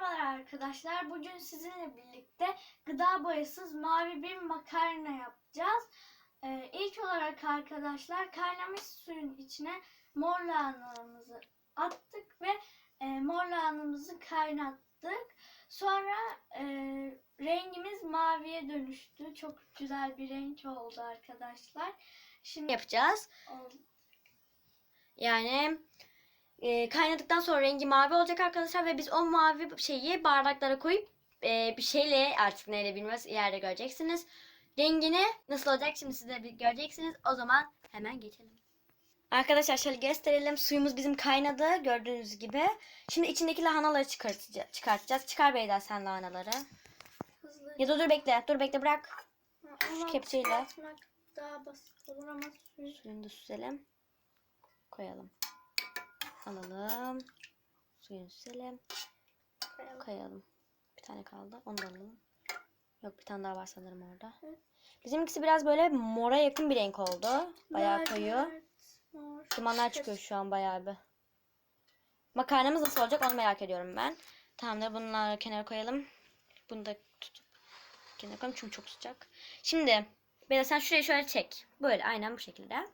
Merhabalar arkadaşlar. Bugün sizinle birlikte gıda boyasız mavi bir makarna yapacağız. Ee, ilk olarak arkadaşlar kaynamış suyun içine mor lahanamızı attık ve e, mor lahanamızı kaynattık. Sonra e, rengimiz maviye dönüştü. Çok güzel bir renk oldu arkadaşlar. Şimdi yapacağız. oldu. Yani e, kaynadıktan sonra rengi mavi olacak arkadaşlar ve biz o mavi şeyi bardaklara koyup e, bir şeyle artık neyle bilmez ileride göreceksiniz. Rengini nasıl olacak şimdi siz de bir göreceksiniz. O zaman hemen geçelim. Arkadaşlar şöyle gösterelim. Suyumuz bizim kaynadı gördüğünüz gibi. Şimdi içindeki lahanaları çıkartacağız. çıkartacağız. Çıkar Beyda sen lahanaları. Hızlı. Ya da dur bekle. Dur bekle bırak. Ama kepçeyle. daha basit olur ama suyu Suyunu da süzelim. Koyalım. Alalım. Suyunu süzelim. koyalım. Koyalım. Bir tane kaldı. Onu da alalım. Yok bir tane daha var sanırım orada. Evet. Bizimkisi biraz böyle mora yakın bir renk oldu. Bayağı koyu. Lacivert, mor. Dumanlar çıkıyor şu an bayağı bir. Makarnamız nasıl olacak onu merak ediyorum ben. Tamamdır bunları kenara koyalım. Bunu da tutup kenara koyalım çünkü çok sıcak. Şimdi Bela sen şurayı şöyle çek. Böyle aynen bu şekilde.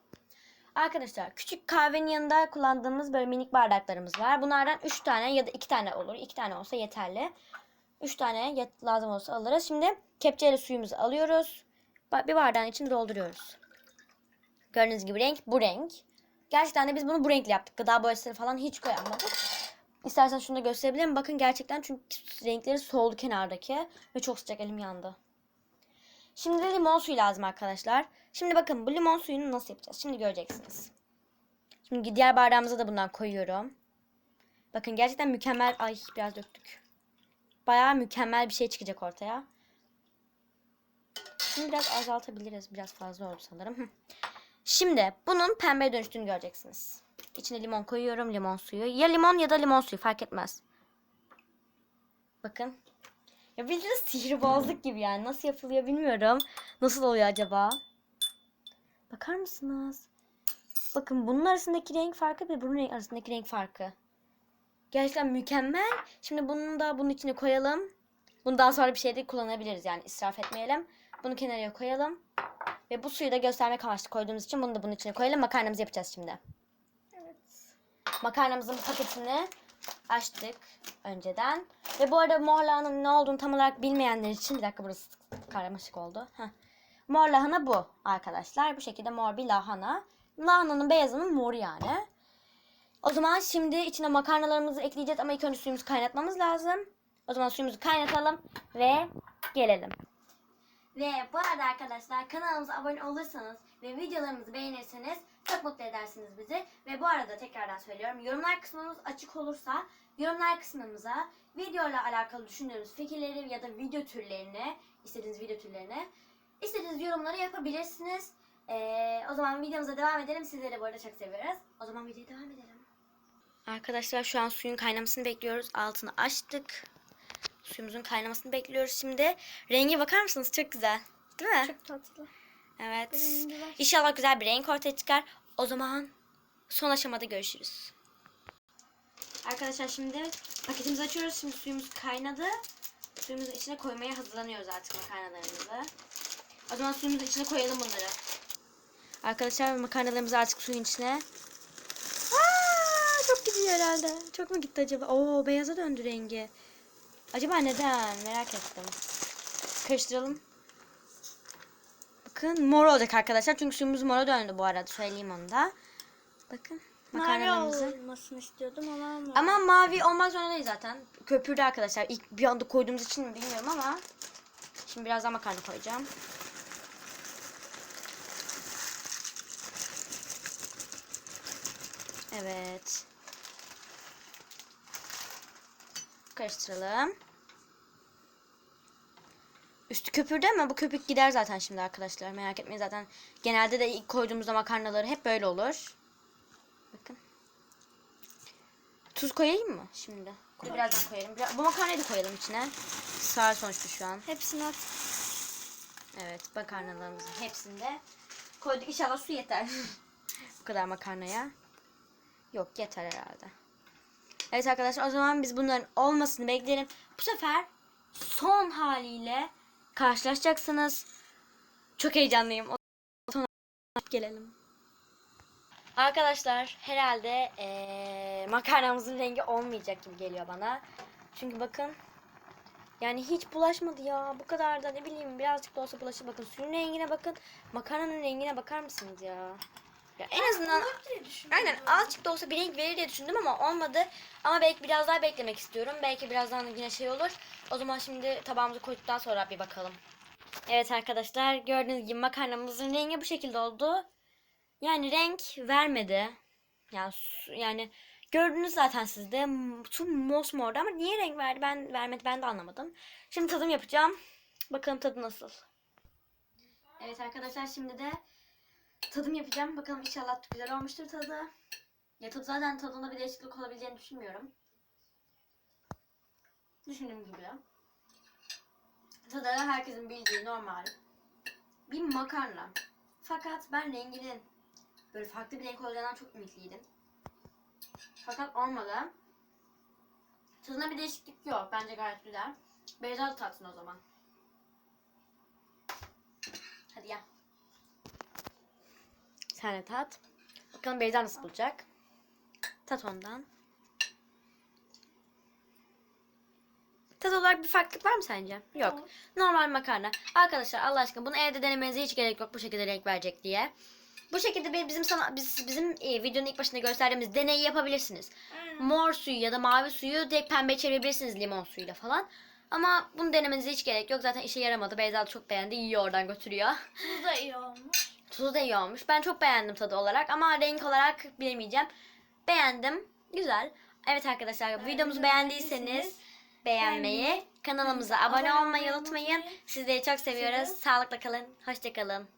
Arkadaşlar küçük kahvenin yanında kullandığımız böyle minik bardaklarımız var. Bunlardan 3 tane ya da 2 tane olur. 2 tane olsa yeterli. 3 tane lazım olsa alırız. Şimdi kepçeyle suyumuzu alıyoruz. Bir bardağın içine dolduruyoruz. Gördüğünüz gibi renk bu renk. Gerçekten de biz bunu bu renkle yaptık. Gıda boyasını falan hiç koyamadık. İstersen şunu da gösterebilirim. Bakın gerçekten çünkü renkleri soldu kenardaki. Ve çok sıcak elim yandı. Şimdi limon suyu lazım arkadaşlar. Şimdi bakın bu limon suyunu nasıl yapacağız? Şimdi göreceksiniz. Şimdi diğer bardağımıza da bundan koyuyorum. Bakın gerçekten mükemmel. Ay biraz döktük. Bayağı mükemmel bir şey çıkacak ortaya. Şimdi biraz azaltabiliriz. Biraz fazla oldu sanırım. Şimdi bunun pembeye dönüştüğünü göreceksiniz. İçine limon koyuyorum. Limon suyu. Ya limon ya da limon suyu fark etmez. Bakın. Ya bildiğiniz sihirbazlık gibi yani. Nasıl yapılıyor bilmiyorum. Nasıl oluyor acaba? Bakar mısınız? Bakın bunun arasındaki renk farkı ve bunun arasındaki renk farkı. Gerçekten mükemmel. Şimdi bunu da bunun içine koyalım. Bunu daha sonra bir şeyde kullanabiliriz yani israf etmeyelim. Bunu kenara koyalım. Ve bu suyu da göstermek amaçlı koyduğumuz için bunu da bunun içine koyalım. Makarnamızı yapacağız şimdi. Evet. Makarnamızın paketini açtık önceden. Ve bu arada mor lahananın ne olduğunu tam olarak bilmeyenler için bir dakika burası karmaşık oldu. Heh. Mor lahana bu arkadaşlar. Bu şekilde mor bir lahana. Lahananın beyazının moru yani. O zaman şimdi içine makarnalarımızı ekleyeceğiz ama ilk önce suyumuzu kaynatmamız lazım. O zaman suyumuzu kaynatalım ve gelelim. Ve bu arada arkadaşlar kanalımıza abone olursanız ve videolarımızı beğenirseniz çok mutlu edersiniz bizi. Ve bu arada tekrardan söylüyorum yorumlar kısmımız açık olursa yorumlar kısmımıza videoyla alakalı düşündüğünüz fikirleri ya da video türlerini istediğiniz video türlerini istediğiniz yorumları yapabilirsiniz. Ee, o zaman videomuza devam edelim. Sizleri bu arada çok seviyoruz. O zaman videoya devam edelim. Arkadaşlar şu an suyun kaynamasını bekliyoruz. Altını açtık. Suyumuzun kaynamasını bekliyoruz şimdi. Rengi bakar mısınız? Çok güzel. Değil mi? Çok tatlı. Evet. İnşallah güzel bir renk ortaya çıkar. O zaman son aşamada görüşürüz. Arkadaşlar şimdi paketimizi açıyoruz. Şimdi suyumuz kaynadı. Suyumuzun içine koymaya hazırlanıyoruz artık makarnalarımızı. O zaman suyumuzun içine koyalım bunları. Arkadaşlar makarnalarımızı artık suyun içine. Aa, çok gidiyor herhalde. Çok mu gitti acaba? Oo beyaza döndü rengi. Acaba neden? Merak ettim. Karıştıralım. Bakın mor olacak arkadaşlar. Çünkü suyumuz mora döndü bu arada. Söyleyeyim onu da. Bakın Mavi makarnalarımızı. olmasını istiyordum ama olmadı. Ama mavi olmak zorunda değil zaten. Köpürdü arkadaşlar. İlk bir anda koyduğumuz için mi bilmiyorum ama. Şimdi biraz daha makarna koyacağım. Evet. Karıştıralım. Üstü köpürdü ama bu köpük gider zaten şimdi arkadaşlar. Merak etmeyin zaten. Genelde de ilk koyduğumuzda makarnaları hep böyle olur. Bakın. Tuz koyayım mı şimdi? Dur, birazdan koyalım. Biraz- bu makarnayı da koyalım içine. Sağır sonuçta şu an. Hepsini at. Evet makarnalarımızın hepsinde koyduk. İnşallah su yeter. bu kadar makarnaya. Yok yeter herhalde. Evet arkadaşlar o zaman biz bunların olmasını bekleyelim. Bu sefer son haliyle karşılaşacaksınız. Çok heyecanlıyım. O zaman gelelim. Arkadaşlar herhalde eee, makarnamızın rengi olmayacak gibi geliyor bana. Çünkü bakın yani hiç bulaşmadı ya. Bu kadar da ne bileyim birazcık da olsa bulaşır. Bakın suyun rengine bakın. Makarnanın rengine bakar mısınız ya? Ya en azından aynen azıcık da olsa bir renk verir diye düşündüm ama olmadı. Ama belki biraz daha beklemek istiyorum. Belki birazdan yine şey olur. O zaman şimdi tabağımızı koyduktan sonra bir bakalım. Evet arkadaşlar gördüğünüz gibi makarnamızın rengi bu şekilde oldu. Yani renk vermedi. Yani yani gördünüz zaten siz de M- su mosmordu ama niye renk verdi ben vermedi ben de anlamadım. Şimdi tadım yapacağım. Bakalım tadı nasıl. Evet arkadaşlar şimdi de tadım yapacağım. Bakalım inşallah güzel olmuştur tadı. Ya tadı zaten tadında bir değişiklik olabileceğini düşünmüyorum. Düşündüğüm gibi. Tadı herkesin bildiği normal. Bir makarna. Fakat ben renginin böyle farklı bir renk olacağından çok ümitliydim. Fakat olmadı. Tadında bir değişiklik yok. Bence gayet güzel. Beyza tatsın o zaman. Hadi gel. De tat. Bakalım Beyza nasıl bulacak. Tat ondan. Tat olarak bir farklılık var mı sence? Yok. Yok. Normal makarna. Arkadaşlar Allah aşkına bunu evde denemenize hiç gerek yok bu şekilde renk verecek diye. Bu şekilde bizim sana biz, bizim e, videonun ilk başında gösterdiğimiz deneyi yapabilirsiniz. Aynen. Mor suyu ya da mavi suyu direkt pembe çevirebilirsiniz limon suyuyla falan. Ama bunu denemenize hiç gerek yok. Zaten işe yaramadı. Beyza çok beğendi. Yiyor oradan götürüyor. Tuzu da iyi olmuş. Tuzu da iyi olmuş. Ben çok beğendim tadı olarak ama renk olarak bilemeyeceğim. Beğendim. Güzel. Evet arkadaşlar Evet, videomuzu videomuzu beğendiyseniz beğenmeyi, beğenmeyi, kanalımıza abone olmayı unutmayın. Sizleri çok seviyoruz. Sağlıkla kalın. Hoşça kalın.